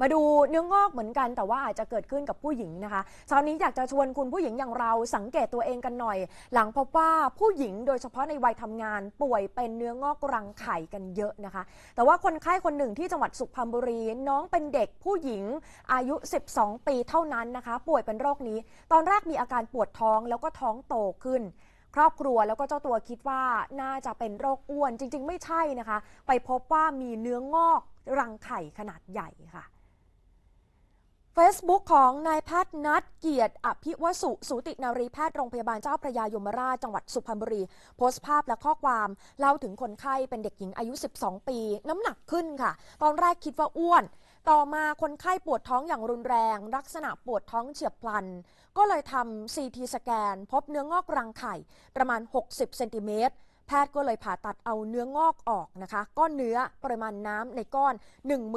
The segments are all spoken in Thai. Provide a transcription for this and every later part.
มาดูเนื้องอกเหมือนกัน แต่ว่าอาจจะเกิดขึ้นกับผู้หญิงนะคะเช้านี้อยากจะชวนคุณผู้หญิงอย่างเราสังเกตตัวเองกันหน่อย หลังพบว่าผู้หญิงโดยเฉพาะในวัยทำงาน ป่วยเป็นเนื้องอกรังไข่กันเยอะนะคะ แต่ว่าคนไข้คนหนึ่งที่จังหวัดสุพรรณบุรีน้องเป็นเด็กผู้หญิงอายุ 12 ปีเท่านั้นนะคะ ป่วยเป็นโรคนี้ ตอนแรกมีอาการปวดท้องแล้วก็ท้องโตขึ้นครอบครัวแล้วก็เจ้าตัวคิดว่าน่าจะเป็นโรคอ้วนจริง ๆ ไม่ใช่นะคะ ไปพบว่ามีเนื้องอกรังไข่ขนาดใหญ่ค่ะ Facebook ของนายแพทย์นัทเกียรติอภิวสุสูตินารีแพทย์โรงพยาบาลเจ้าพระยายมราชจังหวัดสุพรรณบุรี โพสต์ภาพและข้อความ เล่าถึงคนไข้เป็นเด็กหญิงอายุ 12 ปี น้ำหนักขึ้นค่ะ ตอนแรกคิดว่าอ้วน ต่อมาคนไข้ปวดท้องอย่างรุนแรง ลักษณะปวดท้องเฉียบพลัน ก็เลยทำ CT สแกน พบเนื้องอกรังไข่ ประมาณ 60เซนติเมตรแพทย์ก็เลยผ่าตัดเอาเนื้องอกออกนะคะ ก้อนเนื้อปริมาณน้ำในก้อน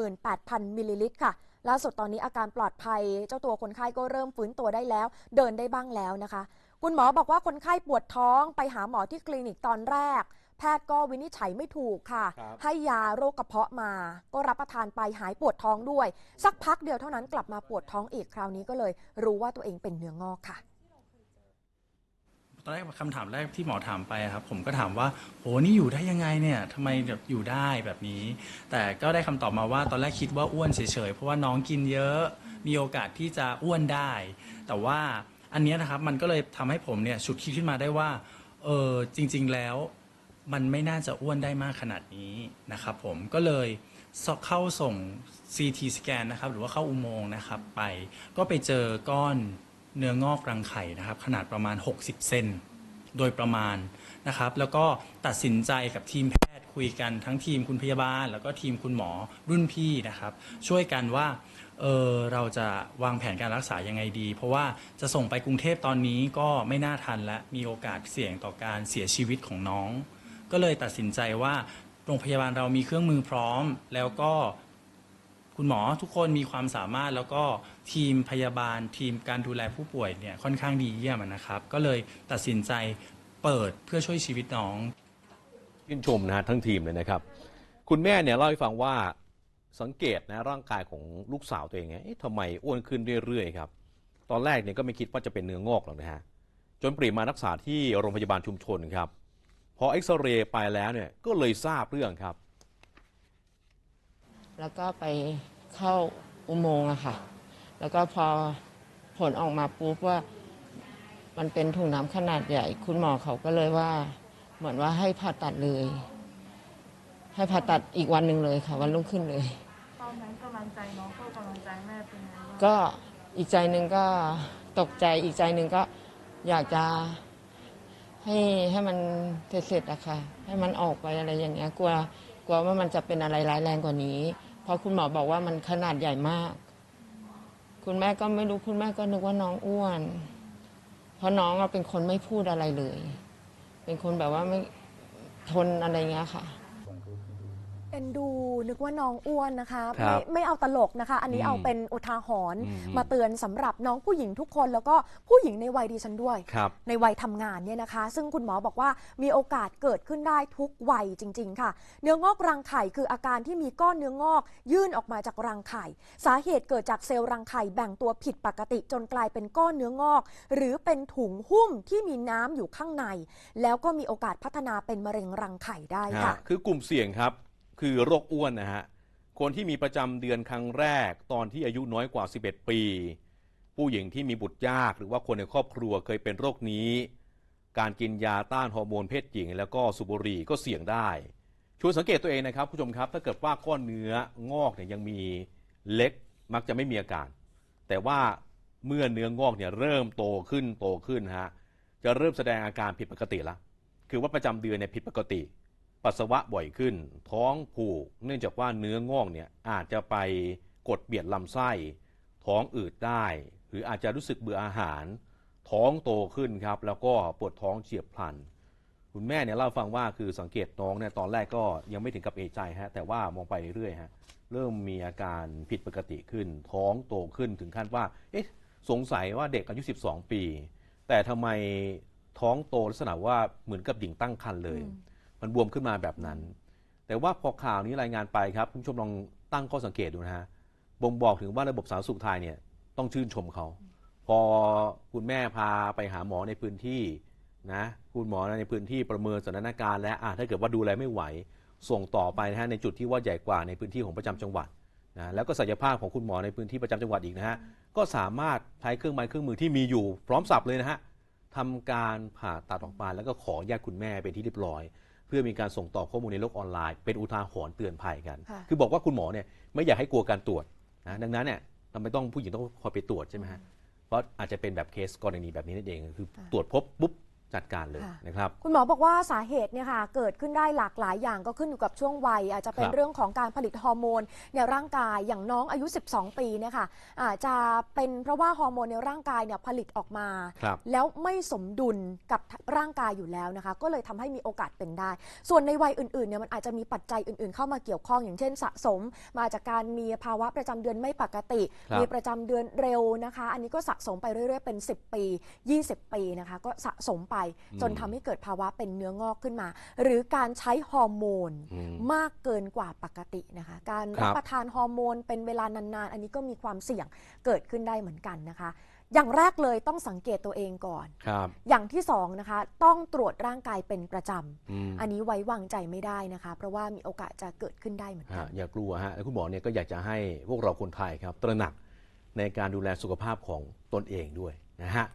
18,000มิลลิลิตรค่ะ ล่าสุดตอนนี้อาการปลอดภัย เจ้าตัวคนไข้ก็เริ่มฟื้นตัวได้แล้ว เดินได้บ้างแล้วนะคะ คุณหมอบอกว่าคนไข้ปวดท้องไปหาหมอที่คลินิกตอนแรก แพทย์ก็วินิจฉัยไม่ถูกค่ะ ครับให้ยาโรคกระเพาะมา ก็รับประทานไปหายปวดท้องด้วย สักพักเดียวเท่านั้นกลับมาปวดท้องอีกคราวนี้ก็เลย รู้ว่าตัวเองเป็นเนื้องอกค่ะ ตอนแรกคำถามแรกที่หมอถามไปครับ ผมก็ถามว่าโหนี่อยู่ได้ยังไงเนี่ยทำไมแบบอยู่ได้แบบนี้ แต่ก็ได้คำตอบมาว่าตอนแรกคิดว่าอ้วนเฉยๆเพราะว่าน้องกินเยอะมีโอกาสที่จะอ้วนได้ แต่ว่าอันเนี้ยนะครับมันก็เลยทำให้ผมเนี่ยฉุดคิดขึ้นมาได้ว่าเออจริง ๆแล้วมันไม่น่าจะอ้วนได้มากขนาดนี้นะครับผมก็เลยเข้าส่ง CT สแกนนะครับหรือว่าเข้าอุโมงค์นะครับไปก็ไปเจอก้อน เนื้องอกรังไข่นะครับ ขนาดประมาณ 60 เซนโดยประมาณนะครับ แล้วก็ตัดสินใจกับทีมแพทย์คุยกันทั้งทีมคุณพยาบาล แล้วก็ทีมคุณหมอรุ่นพี่นะครับ ช่วยกันว่าเออเราจะวางแผนการรักษายังไงดี เพราะว่าจะส่งไปกรุงเทพตอนนี้ก็ไม่น่าทันและมีโอกาสเสี่ยงต่อการเสียชีวิตของน้อง ก็เลยตัดสินใจว่าโรงพยาบาลเรามีเครื่องมือพร้อม แล้วก็ คุณหมอทุกคนมีความสามารถแล้วก็ทีมพยาบาลทีมการดูแลผู้ป่วยเนี่ยค่อนข้างดีเยี่ยมนะครับ ก็เลยตัดสินใจเปิดเพื่อช่วยชีวิตน้องชื่นชมนะฮะทั้งทีมเลยนะครับ คุณแม่เนี่ยเล่าให้ฟังว่าสังเกตนะร่างกายของลูกสาวตัวเองเนี่ยทำไมอ้วนขึ้นเรื่อยๆครับ ตอนแรกเนี่ยก็ไม่คิดว่าจะเป็นเนื้องอกหรอกนะฮะจนปรีมารักษาที่โรงพยาบาลชุมชนครับพอเอ็กซเรย์ไปแล้วเนี่ยก็เลยทราบเรื่องครับ แล้วก็ไปเข้าอุโมงค์อะค่ะ แล้วก็พอผลออกมาปุ๊บว่า มันเป็นถุงน้ำขนาดใหญ่ คุณหมอเขาก็เลยว่า เหมือนว่าให้ผ่าตัดเลย ให้ผ่าตัดอีกวันหนึ่งเลยค่ะวันรุ่งขึ้นเลย ตอนนั้นกำลังใจน้องก็กำลังใจแม่เป็นไงบ้าง ก็อีกใจหนึ่งก็ตกใจอีกใจหนึ่งก็อยากจะให้ให้มันเสร็จๆอะค่ะ ให้มันออกไปอะไรอย่างเงี้ยกลัวกลัวว่ามันจะเป็นอะไรร้ายแรงกว่านี้เพอคุณหมอบอกว่ามันขนาดใหญ่มาก คุณแม่ก็ไม่รู้คุณแม่ก็นึกว่าน้องอ้วน เพราะน้องเป็นคนไม่พูดอะไรเลย เป็นคนแบบว่าไม่ทนอะไรเงี้ยค่ะ เอ็นดูนึกว่าน้องอ้วนนะคะครัไม่บไม่เอาตลกนะคะ อันนี้อืมเอาเป็นอุทาหรณ์อืมมาเตือนสำหรับน้องผู้หญิงทุกคน แล้วก็ผู้หญิงในวัยดิฉันด้วยครับในวัยทำงานเนี่ยนะคะ ซึ่งคุณหมอบอกว่ามีโอกาสเกิดขึ้นได้ทุกวัยจริง ๆ ค่ะ เนื้องอกรังไข่คืออาการที่มีก้อนเนื้องอก ยื่นออกมาจากรังไข่ สาเหตุเกิดจากเซลล์รังไข่แบ่งตัวผิดปกติจนกลายเป็นก้อนเนื้องอก หรือเป็นถุงหุ้มที่มีน้ำอยู่ข้างใน แล้วก็มีโอกาสพัฒนาเป็นมะเร็งรังไข่ได้ค่ะฮะคือกลุ่มเสี่ยงครับ คือโรคอ้วนนะฮะ คนที่มีประจำเดือนครั้งแรก ตอนที่อายุน้อยกว่า 11 ปี ผู้หญิงที่มีบุตรยาก หรือว่าคนในครอบครัวเคยเป็นโรคนี้ การกินยาต้านฮอร์โมนเพศหญิง แล้วก็สูบบุหรี่ก็เสี่ยงได้ช่วนสังเกตตัวเองนะครับผู้ชมครับ ถ้าเกิดว่าก้อนเนื้องอกเนี่ยยังมีเล็กมักจะไม่มีอาการ แต่ว่าเมื่อเนื้องอกเนี่ยเริ่มโตขึ้นโตขึ้นฮะจะเริ่มแสดงอาการผิดปกติละคือว่าประจำเดือนเนี่ยผิดปกติ ปัสสาวะบ่อยขึ้น ท้องผูก เนื่องจากว่าเนื้องอกเนี่ยอาจจะไปกดเบียดลำไส้ ท้องอืดได้ หรืออาจจะรู้สึกเบื่ออาหาร ท้องโตขึ้นครับ แล้วก็ปวดท้องเฉียบพลัน คุณแม่เนี่ยเล่าฟังว่าคือสังเกตน้องเนี่ยตอนแรกก็ยังไม่ถึงกับเอใจฮะแต่ว่ามองไปเรื่อยฮะเริ่มมีอาการผิดปกติขึ้น ท้องโตขึ้นถึงขั้นว่า เอ๊ะสงสัยว่าเด็กอายุ 12 ปี แต่ทำไมท้องโตลักษณะว่าเหมือนกับหญิงตั้งครรภ์เลย มันบวมขึ้นมาแบบนั้น แต่ว่าพอข่าวนี้รายงานไปครับคุณผู้ชมลองตั้งข้อสังเกตดูนะฮะบ่งบอกถึงว่าระบบสาธารณสุขไทยเนี่ยต้องชื่นชมเขา พอคุณแม่พาไปหาหมอในพื้นที่นะคุณหมอในพื้นที่ประเมินสถานการณ์และอะถ้าเกิดว่าดูแลไม่ไหว ส่งต่อไปนะฮะในจุดที่ว่าใหญ่กว่าในพื้นที่ของประจำจังหวัดนะแล้วก็ศักยภาพของคุณหมอในพื้นที่ประจำจังหวัดอีกนะฮะก็สามารถใช้เครื่องไม้เครื่องมือที่มีอยู่พร้อมสับเลยนะฮะทำการผ่าตัดออกมาแล้วก็ขอแยกคุณแม่เป็นที่เรียบร้อย พื่อมีการส่งต่อข้อมูลในโลกออนไลน์ เป็นอุทาหรณ์เตือนภัยกันค่ะคือบอกว่าคุณหมอเนี่ยไม่อยากให้กลัวการตรวจนะดังนั้นเนี่ยทำไมต้องผู้หญิงต้องคอยไปตรวจใช่ไหมฮะเพราะอาจจะเป็นแบบเคสกรณีแบบนี้นั่นเองคือตรวจพบปุ๊บ จัดการเลยค่ะ นะครับ คุณหมอบอกว่าสาเหตุเนี่ยค่ะเกิดขึ้นได้หลากหลายอย่างก็ขึ้นอยู่กับช่วงวัย อาจจะเป็นครับเรื่องของการผลิตฮอร์โมนในร่างกายอย่างน้องอายุ 12 ปีเนี่ยค่ะอาจจะเป็นเพราะว่าฮอร์โมนในร่างกายเนี่ยผลิตออกมา ครับ แล้วไม่สมดุลกับร่างกายอยู่แล้วนะคะ ก็เลยทำให้มีโอกาสเป็นได้ ส่วนในวัยอื่นๆเนี่ยมันอาจจะมีปัจจัยอื่นๆ เข้ามาเกี่ยวข้องอย่างเช่นสะสม มาจากการมีภาวะประจำเดือนไม่ปกติ ครับ มีประจำเดือนเร็วนะคะ อันนี้ก็สะสมไปเรื่อยๆเป็น 10 ปี 20 ปีนะคะ ก็สะสมไปจนทำให้เกิดภาวะเป็นเนื้องอกขึ้นมา หรือการใช้ฮอร์โมนอืม มากเกินกว่าปกตินะคะ การครับ รับประทานฮอร์โมนเป็นเวลานานๆ อันนี้ก็มีความเสี่ยงเกิดขึ้นได้เหมือนกันนะคะ อย่างแรกเลยต้องสังเกตตัวเองก่อน ครับอย่างที่สองนะคะต้องตรวจร่างกายเป็นประจอืมำอันนี้ไว้วางใจไม่ได้นะคะ เพราะว่ามีโอกาสจะเกิดขึ้นได้เหมือนกัฮะน อย่ากลัวฮะแล้วคุณหมอเนี่ยก็อยากจะให้พวกเราคนไทยครับ ตระหนักในการดูแลสุขภาพของตนเองด้วยนะฮะ